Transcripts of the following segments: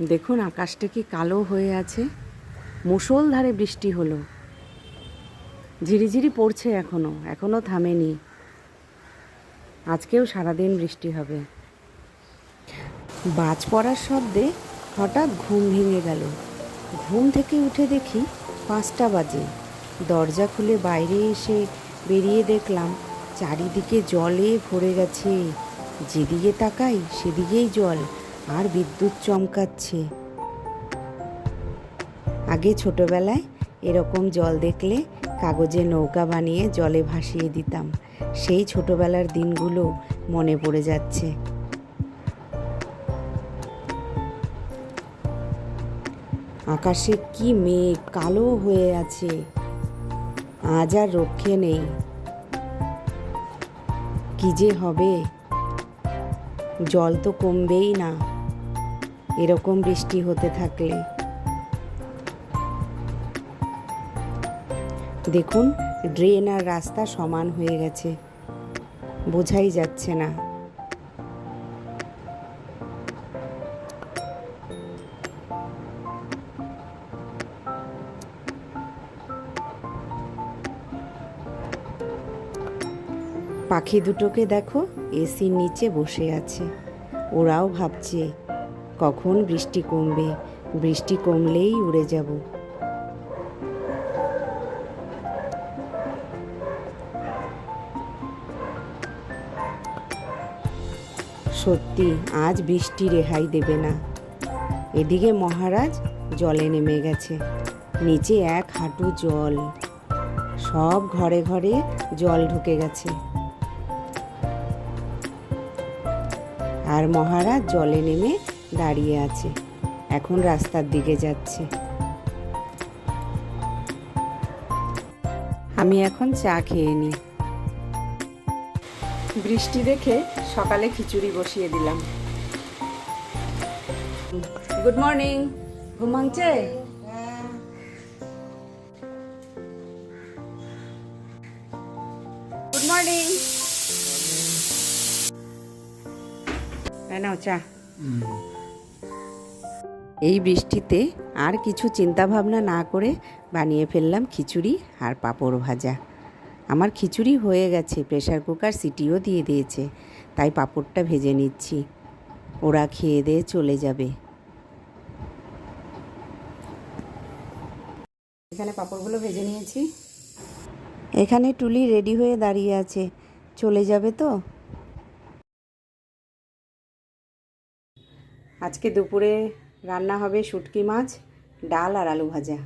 দেখুন, আকাশটা কি কালো হয়ে আছে। মুষলধারে বৃষ্টি হলো। ঝিরিঝিরি পড়ছে এখনও এখনও থামেনি। আজকেও সারাদিন বৃষ্টি হবে। বাজ পড়ার শব্দে হঠাৎ ঘুম ভেঙে গেল। ঘুম থেকে উঠে দেখি পাঁচটা বাজে। দরজা খুলে বাইরে এসে বেরিয়ে দেখলাম, চারিদিকে জলে ভরে গেছে। যেদিকে তাকাই সেদিকেই জল। আর বিদ্যুৎ চমকাচ্ছে। আগে ছোটবেলায় এরকম জল দেখলে কাগজে নৌকা বানিয়ে জলে ভাসিয়ে দিতাম। সেই ছোটবেলার দিনগুলো মনে পড়ে যাচ্ছে। আকাশে কি মেঘ, কালো হয়ে আছে। আজ আর রক্ষে নেই। কি যে হবে? জল তো কমবেই না। এরকম বৃষ্টি হতে থাকলে। দেখুন, ড্রেন আর রাস্তা সমান হয়ে গেছে। বোঝাই যাচ্ছে না। পাখি দুটোকে দেখো, এসির নিচে বসে আছে। ওরাও ভাবছে কখন বৃষ্টি কমবে? বৃষ্টি কমলেই উড়ে যাব। সত্যি, আজ বৃষ্টি রেহাই দেবে না। এদিকে মহারাজ জলে নেমে গেছে। নিচে এক হাঁটু জল। সব ঘরে ঘরে জল ঢুকে গেছে। আর মহারাজ জলে নেমে দাঁড়িয়ে আছে। এখন রাস্তার দিকে যাচ্ছে। আমি এখন চা খেয়ে নিই বৃষ্টি দেখে সকালে খিচুড়ি বসিয়ে দিলাম। Good morning. ঘুম ভাঙছে? Good morning. নাও চা। এই বৃষ্টিতে আর কিছু চিন্তা ভাবনা না করে বানিয়ে ফেললাম খিচুড়ি আর পাঁপড় ভাজা। আমার খিচুড়ি হয়ে গেছে, প্রেসার কুকার সিটিও দিয়ে দিয়েছে, তাই পাঁপড়টা ভেজে নিচ্ছি। ওরা খেয়ে দিয়ে চলে যাবে। এখানে পাঁপড়গুলো ভেজে নিয়েছি। এখানে টুলি রেডি হয়ে দাঁড়িয়ে আছে। চলে যাবে তো? আজকে দুপুরে রান্না হবে শুটকি মাছ ডাল আর আলু ভাজা।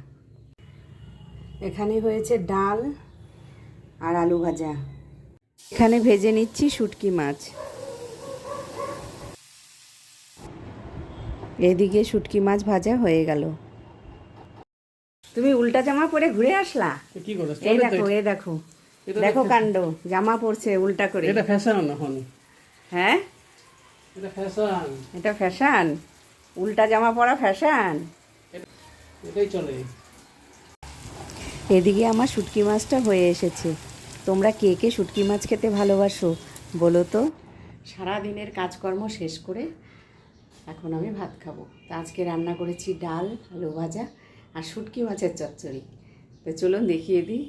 এখানে হয়েছে ডাল আর আলু ভাজা। এখানে ভেজে নিচ্ছি শুটকি মাছ। এদিকে শুটকি মাছ ভাজা হয়ে গেল। তুমি উল্টা জামা পরে ঘুরে আসলা? কি করছ? এই দেখো এই দেখো। দেখো কাণ্ড জামা পরছে উল্টা করে। এটা ফ্যাশন এখন হ্যাঁ? এটা ফ্যাশন এটা ফ্যাশন উল্টা জামা পরা ফ্যাশন এটাই চলে। এদিকে আমার শুটকি মাছটা হয়ে এসেছে। তোমরা কে কে শুটকি মাছ খেতে ভালোবাসো বলো তো? সারা দিনের কাজকর্ম শেষ করে এখন আমি ভাত খাব। তো আজকে রান্না করেছি ডাল আলু ভাজা আর শুটকি মাছের চচ্চড়ি। তো চলুন দেখিয়ে দিই।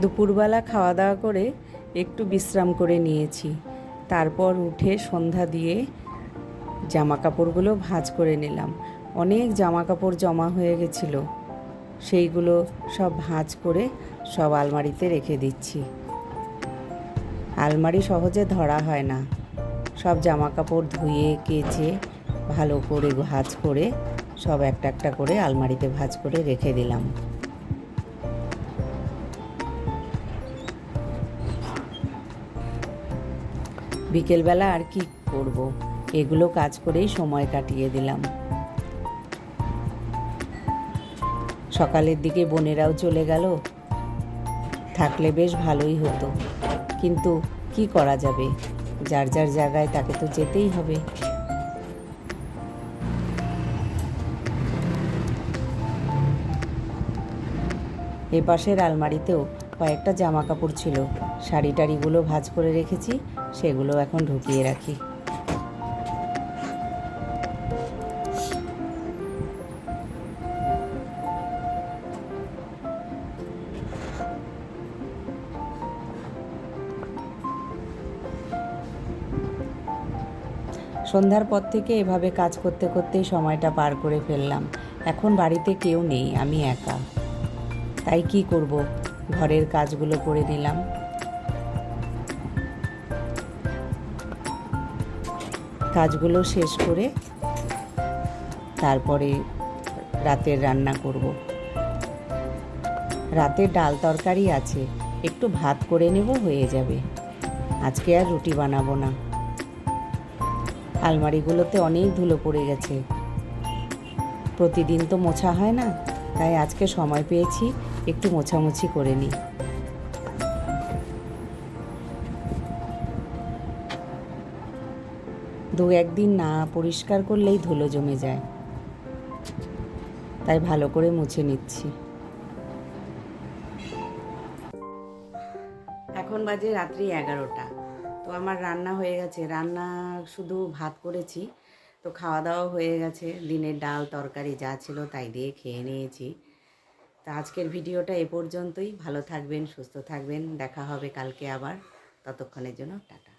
দুপুরবেলা খাওয়া দাওয়া করে একটু বিশ্রাম করে নিয়েছি। তারপর উঠে সন্ধ্যা দিয়ে জামা কাপড়গুলো ভাঁজ করে নিলাম। অনেক জামা কাপড় জমা হয়ে গেছিল। সেইগুলো সব ভাঁজ করে সব আলমারিতে রেখে দিচ্ছি। আলমারি সহজে ধরা হয় না। সব জামা কাপড় ধুয়ে, কেচে, ভালো করে ভাঁজ করে সব একটা একটা করে আলমারিতে ভাঁজ করে রেখে দিলাম। বিকেলবেলা আর কি করব? এগুলো কাজ করেই সময় কাটিয়ে দিলাম। সকালের দিকে বোনেরাও চলে গেল। থাকলে বেশ ভালোই হতো। কিন্তু কি করা যাবে? যার যার জায়গায় তাকে তো যেতেই হবে। এ পাশের আলমারিতেও কয়েকটা জামা কাপড় ছিল। শাড়ি টাড়িগুলো ভাজ করে রেখেছি। সেগুলো এখন ঢুকিয়ে রাখি। সন্ধ্যার পর থেকে এভাবে কাজ করতে করতেই সময়টা পার করে ফেললাম। এখন বাড়িতে কেউ নেই, আমি একা। তাই কি করব? ঘরের কাজগুলো করে নিলাম। কাজগুলো শেষ করে তারপরে রাতের রান্না করব। রাতে ডাল তরকারি আছে, একটু ভাত করে নেব, হয়ে যাবে। আজকে আর রুটি বানাবো না। আলমারিগুলোতে অনেক ধুলো পড়ে গেছে। প্রতিদিন তো মোছা হয় না, তাই আজকে সময় পেয়েছি, একটু মোছামুছি করে নিই। দু একদিন না পরিষ্কার করলেই ধুলো জমে যায়। তাই ভালো করে মুছে নিচ্ছি। এখন বাজে রাত্রি এগারোটা। তো আমার রান্না হয়ে গেছে। রান্না শুধু ভাত করেছি। তো খাওয়া দাওয়া হয়ে গেছে। দিনের ডাল, তরকারি যা ছিল তাই দিয়ে খেয়ে নিয়েছি। তা আজকের ভিডিওটা এ পর্যন্তই। ভালো থাকবেন, সুস্থ থাকবেন। দেখা হবে কালকে আবার। ততক্ষণের জন্য টাটা।